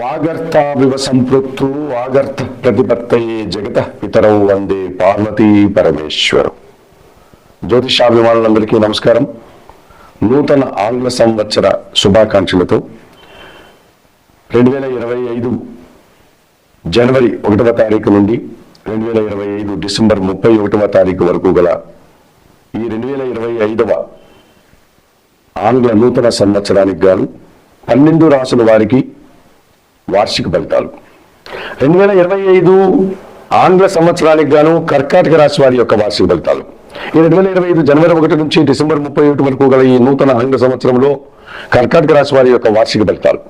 వాగర్తావివ సంపృక్తు వాగర్త ప్రతిపత్తయే జగత పితరౌ వందే పార్వతీ పరమేశ్వరం. జ్యోతిషాభిమానులందరికీ నమస్కారం. నూతన ఆంగ్ల సంవత్సర శుభాకాంక్షలతో రెండు వేల ఇరవై ఐదు జనవరి ఒకటవ తారీఖు నుండి రెండు వేల ఇరవై ఐదు డిసెంబర్ ముప్పై ఒకటవ తారీఖు వరకు గల ఈ రెండు వేల ఇరవై ఐదవ ఆంగ్ల నూతన సంవత్సరానికి గాను పన్నెండు రాసుల వారికి వార్షిక ఫలితాలు. రెండు వేల ఇరవై ఐదు ఆంగ్ల సంవత్సరానికి గాను కర్కాటక రాశి వారి యొక్క వార్షిక ఫలితాలు. ఈ రెండు వేల ఇరవై ఐదు జనవరి ఒకటి నుంచి డిసెంబర్ ముప్పై ఒకటి వరకు గల ఈ నూతన ఆంగ్ల సంవత్సరంలో కర్కాటక రాశి వారి యొక్క వార్షిక ఫలితాలు.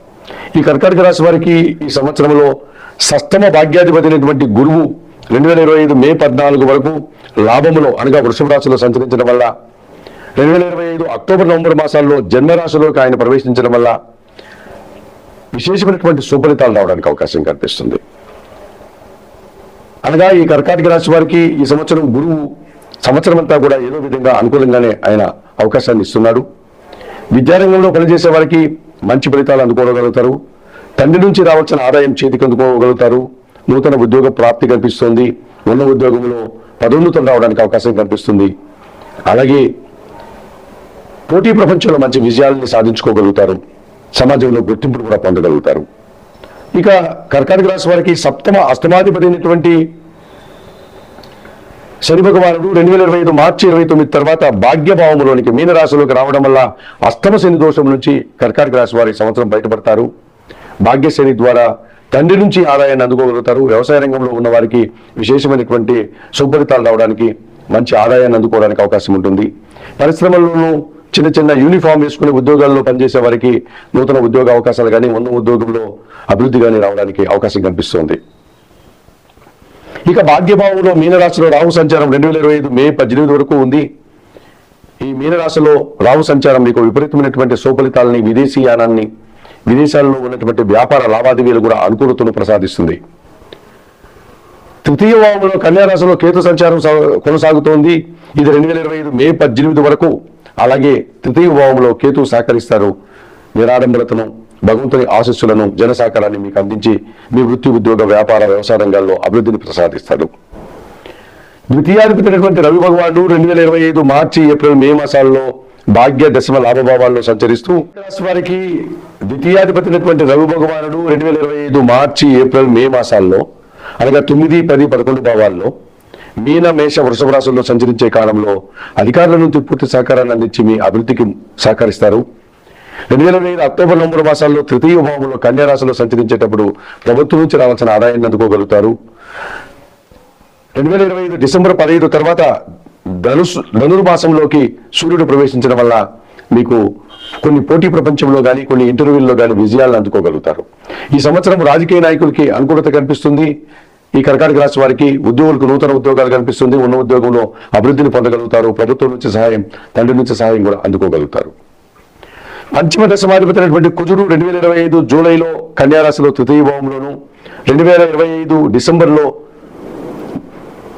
ఈ కర్కాటక రాశి వారికి ఈ సంవత్సరంలో సప్తమ భాగ్యాధిపతి అయినటువంటి గురువు రెండు వేల ఇరవై ఐదు మే పద్నాలుగు వరకు లాభములో అనగా వృషభ రాశిలో సంచరించడం వల్ల రెండు వేల ఇరవై ఐదు అక్టోబర్ నవంబర్ మాసాల్లో జన్మరాశిలోకి ఆయన ప్రవేశించడం వల్ల విశేషమైనటువంటి సుఫలితాలు రావడానికి అవకాశం కనిపిస్తుంది. అనగా ఈ కర్కాటక రాశి వారికి ఈ సంవత్సరం గురువు సంవత్సరం అంతా కూడా ఏదో విధంగా అనుకూలంగానే ఆయన అవకాశాన్ని ఇస్తున్నాడు. విద్యారంగంలో పనిచేసే వారికి మంచి ఫలితాలు అందుకోగలుగుతారు. తండ్రి నుంచి రావాల్సిన ఆదాయం చేతికి అందుకోగలుగుతారు నూతన ఉద్యోగ ప్రాప్తి కనిపిస్తుంది ఉన్న ఉద్యోగంలో పదోన్నతులు రావడానికి అవకాశం కనిపిస్తుంది. అలాగే పోటీ ప్రపంచంలో మంచి విజయాలని సాధించుకోగలుగుతారు. సమాజంలో గుర్తింపును కూడా పొందగలుగుతారు. ఇక కర్కాటక రాశి వారికి సప్తమ అష్టమాధిపతి అయినటువంటి శని భగవానుడు రెండు వేల ఇరవై ఐదు మార్చి ఇరవై తొమ్మిది తర్వాత భాగ్యభావములోనికి మీనరాశిలోకి రావడం వల్ల అష్టమ శని దోషం నుంచి కర్కాటక రాశి వారి సంవత్సరం బయటపడతారు. భాగ్యశని ద్వారా తండ్రి నుంచి ఆదాయాన్ని అందుకోగలుగుతారు. వ్యవసాయ రంగంలో ఉన్న వారికి విశేషమైనటువంటి శుభలితాలు రావడానికి మంచి ఆదాయాన్ని అందుకోవడానికి అవకాశం ఉంటుంది. పరిశ్రమల్లోనూ చిన్న చిన్న యూనిఫామ్ వేసుకునే ఉద్యోగాల్లో పనిచేసే వారికి నూతన ఉద్యోగ అవకాశాలు కానీ ఉన్న ఉద్యోగంలో అభివృద్ధి కానీ రావడానికి అవకాశం కనిపిస్తుంది. ఇక భాగ్యభావంలో మీనరాశిలో రాహు సంచారం రెండు వేల ఇరవై ఐదు మే పద్దెనిమిది వరకు ఉంది. ఈ మీనరాశిలో రాహు సంచారం మీకు విపరీతమైనటువంటి సుఫలితాలని విదేశీ యానాన్ని విదేశాల్లో ఉన్నటువంటి వ్యాపార లావాదేవీలు కూడా అనుకూలతను ప్రసాదిస్తుంది. తృతీయ భావంలో కన్యారాశిలో కేతు సంచారం సా- కొనసాగుతోంది. ఇది రెండు వేల ఇరవై ఐదు మే పద్దెనిమిది వరకు అలాగే తృతీయ భావంలో కేతు సహకరిస్తారు. నిరాడంబరతను భగవంతుని ఆశస్సులను జన సహకారాన్ని మీకు అందించి మీ వృత్తి ఉద్యోగ వ్యాపార వ్యవసాయ రంగాల్లో అభివృద్ధిని ప్రసాదిస్తారు. ద్వితీయాధిపతి రవి భగవానుడు రెండు వేల ఇరవై ఐదు మార్చి ఏప్రిల్ మే మాసాల్లో భాగ్య దశమ లాభభావాల్లో సంచరిస్తూ రాశి వారికి ద్వితీయాధిపతి రవి భగవానుడు రెండు వేల ఇరవై ఐదు మార్చి ఏప్రిల్ మే మాసాల్లో అనగా తొమ్మిది పది పదకొండు భావాల్లో మీన మేష వృషభ రాశుల్లో సంచరించే కాలంలో అధికారుల నుంచి పూర్తి సహకారాన్ని అందించి మీ అభివృద్ధికి సహకరిస్తారు. రెండు వేల ఇరవై ఐదు అక్టోబర్ నవంబర్ మాసాల్లో తృతీయ భావంలో కన్యారాశిలో సంచరించేటప్పుడు ప్రభుత్వం నుంచి రావాల్సిన ఆదాయాన్ని అందుకోగలుగుతారు. రెండు వేల ఇరవై ఐదు డిసెంబర్ పదహైదు తర్వాత ధనుసు ధనుర్మాసంలోకి సూర్యుడు ప్రవేశించడం వల్ల మీకు కొన్ని పోటీ ప్రపంచంలో కానీ కొన్ని ఇంటర్వ్యూల్లో కానీ విజయాలను అందుకోగలుగుతారు. ఈ సంవత్సరం రాజకీయ నాయకులకి అనుకూలత కనిపిస్తుంది. ఈ కర్కాటక రాశి వారికి ఉద్యోగులకు నూతన ఉద్యోగాలు కనిపిస్తుంది. ఉన్న ఉద్యోగంలో అభివృద్ధిని పొందగలుగుతారు. ప్రభుత్వం నుంచి సహాయం తండ్రి నుంచి సహాయం కూడా అందుకోగలుగుతారు. పంచమ దశమాధిపతి కుజుడు రెండు వేల ఇరవై ఐదు జూలైలో కన్యారాశిలో తృతీయ భావంలోను రెండు వేల ఇరవై ఐదు డిసెంబర్లో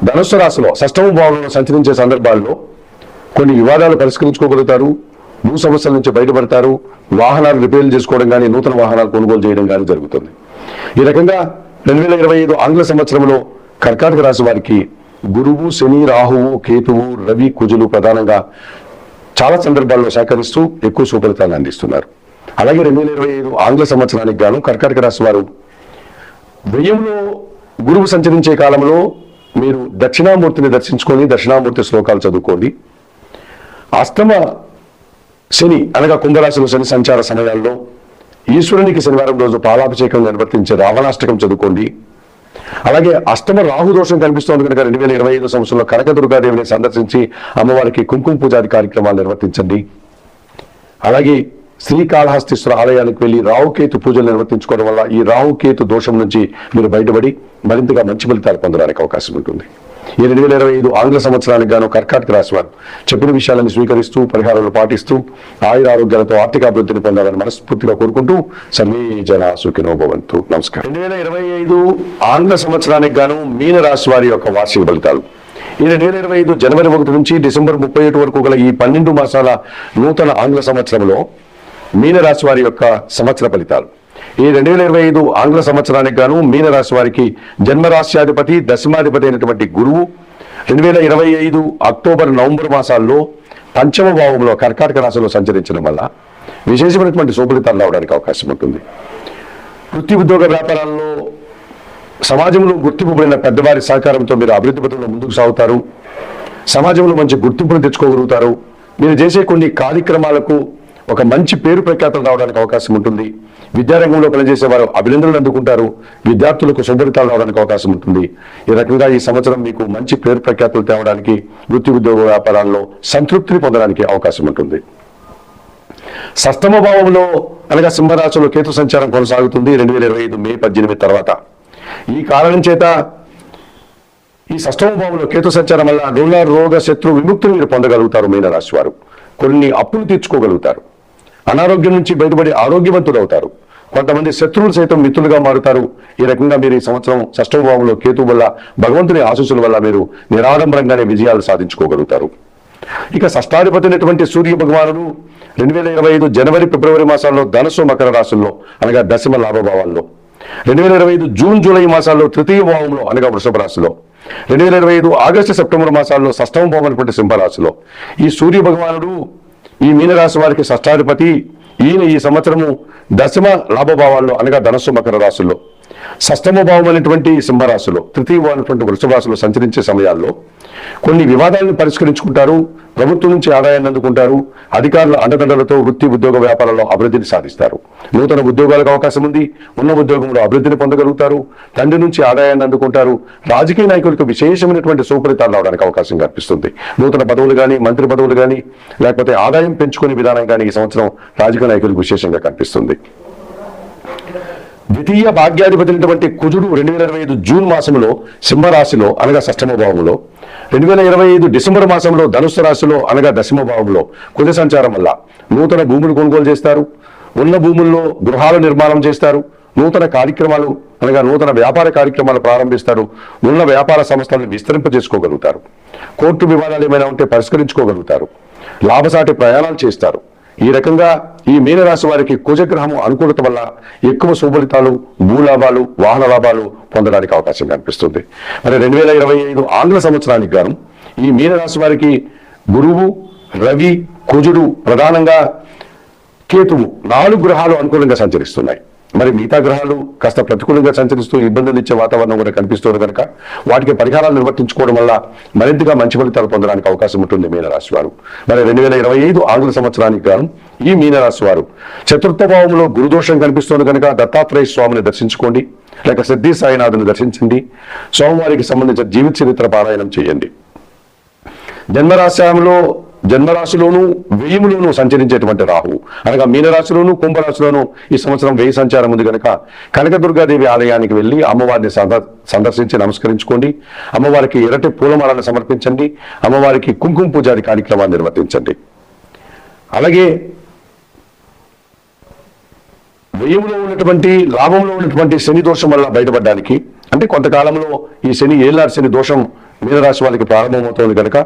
ధనుసు రాశిలో షష్టమ భావంలో సంచరించే సందర్భాల్లో కొన్ని వివాదాలు పరిష్కరించుకోగలుగుతారు. భూ సమస్యల నుంచి బయటపడతారు. వాహనాలు రిపేర్లు చేసుకోవడం కానీ నూతన వాహనాలు కొనుగోలు చేయడం కానీ జరుగుతుంది. ఈ రకంగా రెండు వేల ఇరవై ఐదు ఆంగ్ల సంవత్సరంలో కర్కాటక రాశి వారికి గురువు శని రాహువు కేతువు రవి కుజులు ప్రధానంగా చాలా సందర్భాల్లో సహకరిస్తూ ఎక్కువ సుఫలితాలను అందిస్తున్నారు. అలాగే రెండు వేల ఇరవై ఐదు ఆంగ్ల సంవత్సరానికి గాను కర్కాటక రాశి వారు వ్యయంలో గురువు సంచరించే కాలంలో మీరు దక్షిణామూర్తిని దర్శించుకొని దక్షిణామూర్తి శ్లోకాలు చదువుకోండి. అష్టమ శని అనగా కుంభరాశిలో శని సంచార సమయాల్లో ఈశ్వరునికి శనివారం రోజు పాలాభిషేకం నిర్వర్తించే రావణాష్టకం చదువుకోండి. అలాగే అష్టమ రాహు దోషం కనిపిస్తోంది కనుక రెండు వేల ఇరవై ఐదు సంవత్సరంలో కనకదుర్గాదేవిని సందర్శించి అమ్మవారికి కుంకుమ పూజాది కార్యక్రమాలు నిర్వర్తించండి. అలాగే శ్రీకాళహస్తీశ్వర ఆలయానికి వెళ్ళి రాహుకేతు పూజలు నిర్వర్తించుకోవడం వల్ల ఈ రాహుకేతు దోషం నుంచి మీరు బయటపడి మరింతగా మంచి ఫలితాలు పొందడానికి అవకాశం ఉంటుంది. ఈ రెండు వేల ఇరవై ఐదు ఆంగ్ల సంవత్సరానికి గాను కర్కాటక రాశి వారు చెప్పిన విషయాలను స్వీకరిస్తూ పరిహారాలు పాటిస్తూ ఆయుర ఆరోగ్యాలతో ఆర్థిక అభివృద్ధిని పొందాలని మనస్ఫూర్తిగా కోరుకుంటూ సర్వే జన సుఖినో భవంతు. నమస్కారం. రెండు వేల ఇరవై ఐదు ఆంగ్ల సంవత్సరానికి గాను మీన రాశి వారి యొక్క వార్షిక ఫలితాలు. ఈ రెండు వేల ఇరవై ఐదు జనవరి ఒకటి నుంచి డిసెంబర్ ముప్పై ఒకటి వరకు గల ఈ పన్నెండు మాసాల నూతన ఆంగ్ల సంవత్సరంలో మీనరాశి వారి యొక్క సంవత్సర ఫలితాలు. ఈ రెండు వేల ఇరవై ఐదు ఆంగ్ల సంవత్సరానికి గాను మీనరాశి వారికి జన్మరాశ్యాధిపతి దశమాధిపతి అయినటువంటి గురువు. రెండు వేల ఇరవై ఐదు అక్టోబర్ నవంబర్ మాసాల్లో పంచమ భావంలో కర్కాటక రాశిలో సంచరించడం వల్ల విశేషమైనటువంటి శుభలితాలు రావడానికి అవకాశం ఉంటుంది. వృత్తి ఉద్యోగ వ్యాపారాల్లో సమాజంలో గుర్తింపబడిన పెద్దవారి సహకారంతో మీరు అభివృద్ధి పథంలో ముందుకు సాగుతారు. సమాజంలో మంచి గుర్తింపును తెచ్చుకోగలుగుతారు. మీరు చేసే కొన్ని కార్యక్రమాలకు ఒక మంచి పేరు ప్రఖ్యాతలు రావడానికి అవకాశం ఉంటుంది. విద్యారంగంలో పనిచేసే వారు అభినందనలు అందుకుంటారు. విద్యార్థులకు సుందరితాలు రావడానికి అవకాశం ఉంటుంది. ఈ రకంగా ఈ సంవత్సరం మీకు మంచి పేరు ప్రఖ్యాతులు తేవడానికి వృత్తి ఉద్యోగ వ్యాపారాల్లో సంతృప్తిని పొందడానికి అవకాశం ఉంటుంది. సప్తమ భావంలో అనగా సింహరాశిలో కేతు సంచారం కొనసాగుతుంది రెండు వేల ఇరవై ఐదు మే పద్దెనిమిది తర్వాత. ఈ కారణం చేత ఈ సష్టమ భావంలో కేతు సంచారం వల్ల రుణ రోగ శత్రు విముక్తిని మీరు పొందగలుగుతారు మీనరాశి వారు. కొన్ని అప్పులు తీర్చుకోగలుగుతారు. అనారోగ్యం నుంచి బయటపడి ఆరోగ్యవంతులు అవుతారు కొంతమంది శత్రువులు సైతం మిత్రులుగా మారుతారు. ఈ రకంగా మీరు ఈ సంవత్సరం షష్టభావంలో కేతు వల్ల భగవంతుని ఆశీస్సుల వల్ల మీరు నిరాడంబరంగానే విజయాలు సాధించుకోగలుగుతారు. ఇక షష్టాధిపతి అయినటువంటి సూర్య భగవానుడు రెండు వేల ఇరవై ఐదు జనవరి ఫిబ్రవరి మాసాల్లో ధనుసు మకర రాశుల్లో అనగా దశమ లాభభావాల్లో. రెండు వేల ఇరవై ఐదు జూన్ జూలై మాసాల్లో తృతీయ భావంలో అనగా వృషభ రాశిలో. రెండు వేల ఇరవై ఐదు ఆగస్టు సెప్టెంబర్ మాసాల్లో షష్టమ భావం అనేటువంటి సింహరాశిలో. ఈ సూర్య భగవానుడు ఈ మీనరాశి వారికి షష్టాధిపతి ఈయన ఈ సంవత్సరము దశమ లాభభావాల్లో అనగా ధనస్సు మకర రాశుల్లో షష్టమ భావం అనేటువంటి సింహరాశిలో తృతీయ భావం అనేటువంటి వృషభ రాశిలో సంచరించే సమయాల్లో కొన్ని వివాదాలను పరిష్కరించుకుంటారు ప్రభుత్వం నుంచి ఆదాయాన్ని అందుకుంటారు అధికారుల అండదండలతో వృత్తి ఉద్యోగ వ్యాపారాల్లో అభివృద్ధిని సాధిస్తారు. నూతన ఉద్యోగాలకు అవకాశం ఉంది ఉన్న ఉద్యోగంలో అభివృద్ధిని పొందగలుగుతారు తండ్రి నుంచి ఆదాయాన్ని అందుకుంటారు రాజకీయ నాయకులకు విశేషమైనటువంటి సుఫలితాలు రావడానికి అవకాశం కనిపిస్తుంది నూతన పదవులు కానీ మంత్రి పదవులు కానీ లేకపోతే ఆదాయం పెంచుకునే విధానం కానీ ఈ సంవత్సరం రాజకీయ నాయకులకు విశేషంగా కనిపిస్తుంది. ద్వితీయ భాగ్యాధిపతి కుజుడు రెండు వేల ఇరవై ఐదు జూన్ మాసంలో సింహరాశిలో అనగా షష్టమ భావంలో. రెండు వేల ఇరవై ఐదు డిసెంబర్ మాసంలో ధనుస్సు రాశిలో అనగా దశమ భావంలో కుజ సంచారం వల్ల నూతన భూములు కొనుగోలు చేస్తారు. ఉన్న భూముల్లో గృహాల నిర్మాణం చేస్తారు. నూతన కార్యక్రమాలు అనగా నూతన వ్యాపార కార్యక్రమాలు ప్రారంభిస్తారు. ఉన్న వ్యాపార సంస్థలను విస్తరింపజేసుకోగలుగుతారు. కోర్టు వివాదాలు ఏమైనా ఉంటే పరిష్కరించుకోగలుగుతారు. లాభసాటి ప్రయాణాలు చేస్తారు. ఈ రకంగా ఈ మీనరాశి వారికి కుజగ్రహము అనుకూలత వల్ల ఎక్కువ శుభలితాలు భూలాభాలు వాహన లాభాలు పొందడానికి అవకాశం కనిపిస్తుంది. మరి రెండు వేల ఇరవై ఐదు ఆంగ్ల సంవత్సరానికి గాను ఈ మీనరాశి వారికి గురువు రవి కుజుడు ప్రధానంగా కేతువు నాలుగు గ్రహాలు అనుకూలంగా సంచరిస్తున్నాయి. మరి మిగతా గ్రహాలు కాస్త ప్రతికూలంగా సంచరిస్తూ ఇబ్బందులు ఇచ్చే వాతావరణం కూడా కనిపిస్తుంది కనుక వాటికి పరిహారాలు నిర్వర్తించుకోవడం వల్ల మరింతగా మంచి ఫలితాలు పొందడానికి అవకాశం ఉంటుంది మీనరాశి వారు. మరి రెండు వేల ఇరవై ఐదు ఆంగ్ల సంవత్సరానికి గాను ఈ మీనరాశి వారు. చతుర్థ భావంలో గురుదోషం కనిపిస్తుంది కనుక దత్తాత్రేయ స్వామిని దర్శించుకోండి లేక సిద్ధి సాయినాథుని దర్శించండి సోమవారికి సంబంధించిన జీవిత చరిత్ర పారాయణం చేయండి. జన్మరాశ్యంలో జన్మరాశిలోను వ్యయములోను సంచరించేటువంటి రాహు. అనగా మీనరాశిలోను కుంభరాశిలోను ఈ సంవత్సరం వ్యయ సంచారం ఉంది కనుక కనకదుర్గాదేవి ఆలయానికి వెళ్ళి అమ్మవారిని సందర్శించి నమస్కరించుకోండి. అమ్మవారికి ఎరటి పూలమాలను సమర్పించండి. అమ్మవారికి కుంకుమ పూజారి కార్యక్రమాన్ని నిర్వర్తించండి. అలాగే వ్యయంలో ఉన్నటువంటి లాభంలో ఉన్నటువంటి శని దోషం వల్ల బయటపడడానికి అంటే కొంతకాలంలో ఈ శని ఏలార్ శని దోషం మీనరాశి వాళ్ళకి ప్రారంభమవుతోంది కనుక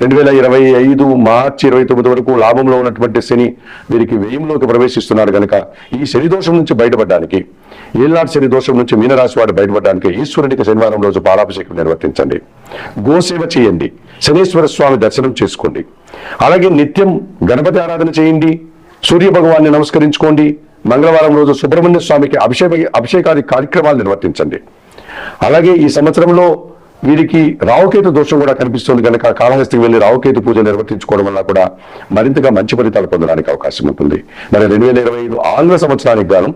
రెండు వేల ఇరవై ఐదు మార్చి ఇరవై తొమ్మిది వరకు లాభంలో ఉన్నటువంటి శని వీరికి వ్యయంలోకి ప్రవేశిస్తున్నాడు కనుక ఈ శని దోషం నుంచి బయటపడడానికి ఏళ్ళాడు శని దోషం నుంచి మీనరాశి వాడు బయటపడడానికి ఈశ్వరుడికి శనివారం రోజు పాలాభిషేకం నిర్వర్తించండి. గోసేవ చేయండి. శనీశ్వర స్వామి దర్శనం చేసుకోండి. అలాగే నిత్యం గణపతి ఆరాధన చేయండి. సూర్య భగవాన్ని నమస్కరించుకోండి. మంగళవారం రోజు సుబ్రహ్మణ్య స్వామికి అభిషేక అభిషేకాది కార్యక్రమాలు నిర్వర్తించండి. అలాగే ఈ సంవత్సరంలో వీరికి రావుకేతు దోషం కూడా కనిపిస్తుంది కనుక కాళహస్తికి వెళ్ళి రావుకేతు పూజ నిర్వర్తించుకోవడం వల్ల కూడా మరింతగా మంచి ఫలితాలు పొందడానికి అవకాశం ఉంటుంది. మరి రెండు వేల ఇరవై ఐదు ఆంగ్ల సంవత్సరానికి గాను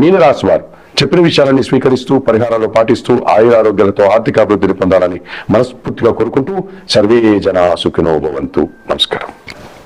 మీనరాశి వారు చెప్పిన విషయాలన్నీ స్వీకరిస్తూ పరిహారాలు పాటిస్తూ ఆయురారోగ్యాలతో ఆర్థిక అభివృద్ధిని పొందాలని మనస్ఫూర్తిగా కోరుకుంటూ సర్వే జన సుఖినోభవంతు నమస్కారం.